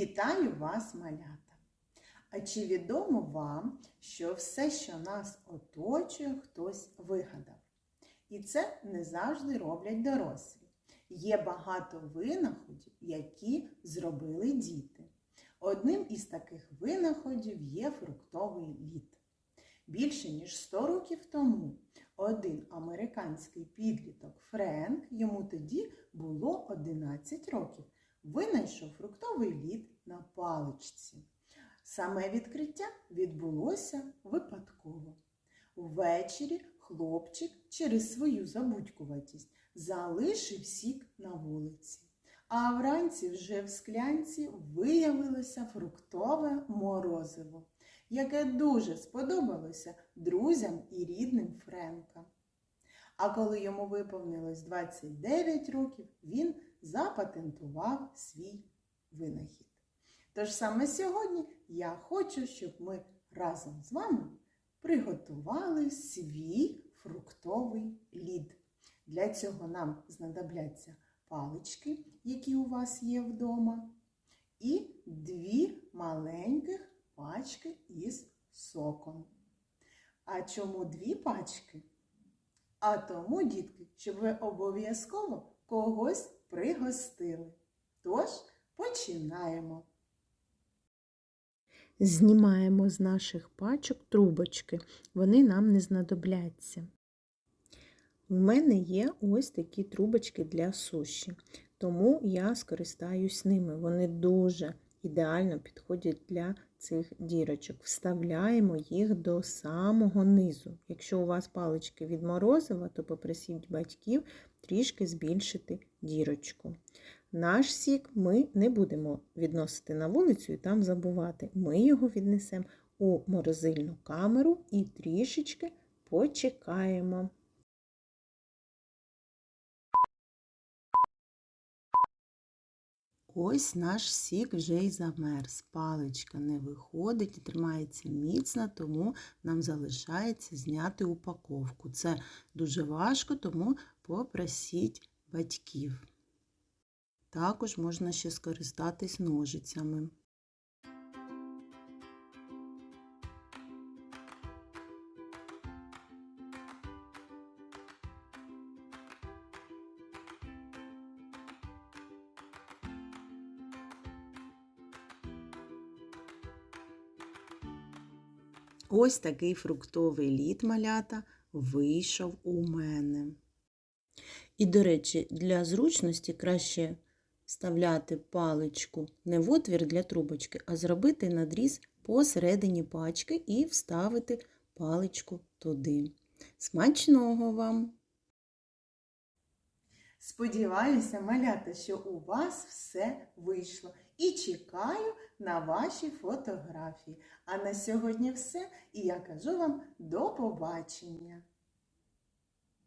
Вітаю вас, малята! А чи відомо вам, що все, що нас оточує, хтось вигадав? І це не завжди роблять дорослі. Є багато винаходів, які зробили діти. Одним із таких винаходів є фруктовий лід. Більше ніж 100 років тому один американський підліток Френк, йому тоді було 11 років, винайшов фруктовий лід на паличці. Саме відкриття відбулося випадково. Ввечері хлопчик через свою забудькуватість залишив сік на вулиці. А вранці вже в склянці виявилося фруктове морозиво, яке дуже сподобалося друзям і рідним Френка. А коли йому виповнилось 29 років, він запатентував свій винахід. Тож саме сьогодні я хочу, щоб ми разом з вами приготували свій фруктовий лід. Для цього нам знадобляться палички, які у вас є вдома, і дві маленьких пачки із соком. А чому дві пачки? А тому, дітки, щоб ви обов'язково когось пригостили. Тож починаємо. Знімаємо з наших пачок трубочки, вони нам не знадобляться. У мене є ось такі трубочки для суші, тому я скористаюсь ними. Вони дуже ідеально підходять для цих дірочок. Вставляємо їх до самого низу. Якщо у вас палички від морозива, то попросіть батьків трішки збільшити дірочку. Наш сік ми не будемо відносити на вулицю і там забувати. Ми його віднесемо у морозильну камеру і трішечки почекаємо. Ось наш сік вже й замерз. Паличка не виходить і тримається міцно, тому нам залишається зняти упаковку. Це дуже важко, тому попросіть батьків. Також можна ще скористатись ножицями. Ось такий фруктовий лід малята вийшов у мене. І, до речі, для зручності краще вставляти паличку не в отвір для трубочки, а зробити надріз посередині пачки і вставити паличку туди. Смачного вам! Сподіваюся, малята, що у вас все вийшло. І чекаю на ваші фотографії. А на сьогодні все. І я кажу вам до побачення!